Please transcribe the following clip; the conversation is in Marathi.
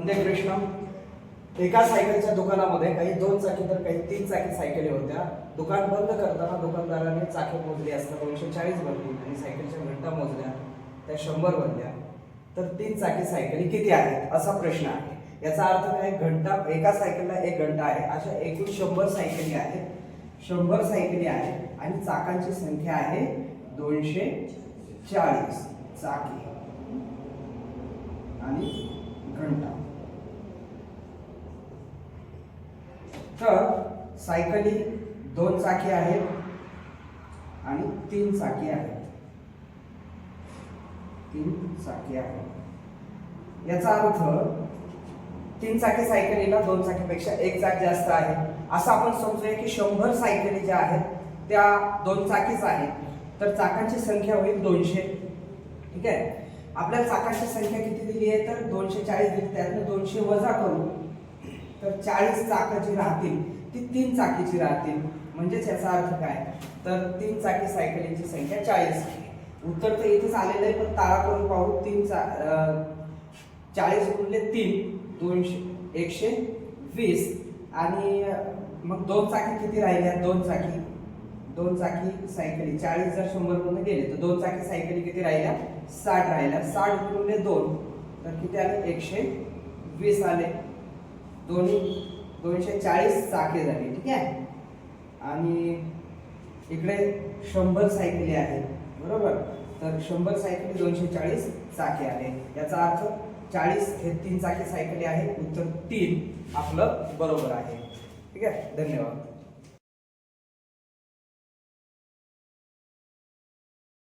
वंदे कृष्ण. एका सायकलच्या दुकानामध्ये काही दोन चाकी तर काही तीन चाकी सायकली होत्या. दुकान बंद करताना दुकानदाराने चाके मोजली असता दोनशे चाळीस भरली आणि सायकलच्या घंटा मोजल्या. त्या शंभर भरल्या. तर तीन चाकी सायकली किती आहेत? असा प्रश्न आहे. याचा अर्थ काय? घंटा एका सायकलला एक घंटा आहे. अशा एकूण शंभर सायकली आहेत. शंभर सायकली आहेत आणि चाकांची संख्या आहे दोनशे चाळीस चाकी आणि घंटा. तर सायकली दोन चाकी आहेत आणि तीन चाकी आहेत. तीन चाकी आहेत. याचा अर्थ तीन चाकी सायकलीला दोन चाकीपेक्षा एक चाक जास्त आहे. असं आपण समजूया की शंभर सायकली ज्या आहेत त्या दोन चाकीच आहेत. तर चाकांची संख्या होईल दोनशे. ठीक आहे? आपल्या चाकांची संख्या किती दिली आहे? तर दोनशे चाळीस दिली. त्यातनं दोनशे वजा करू तर चाळीस चाकं जी राहतील ती तीन चाकीची राहतील. म्हणजेच याचा अर्थ काय? तर तीन चाकी सायकलींची संख्या चाळीस उत्तर तर इथेच आलेलं आहे पण तारा करून पाहू तीन चा चाळीस गुणले तीन दोनशे एकशे वीस. आणि मग दोन चाकी किती राहिल्या? दोन चाकी दोन चाकी सायकली. चाळीस जर शंभर गेले तर दोन चाकी सायकली किती राहिल्या? साठ राहिल्या. साठ गुणले दोन तर किती आले? एकशे वीस आले. दोन्ही दोनशे चाळीस चाके झाली ठीक आहे? आणि इकडे शंभर सायकली आहेत बरोबर? तर शंभर सायकली दोनशे चाळीस चाके आले. याचा अर्थ चाळीस हे तीन चाकी सायकली आहे उत्तर तीन आपलं बरोबर आहे. ठीक आहे? धन्यवाद.